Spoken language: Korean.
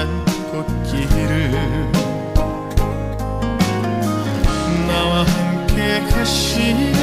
하얀 꽃길을 나와 함께 가시네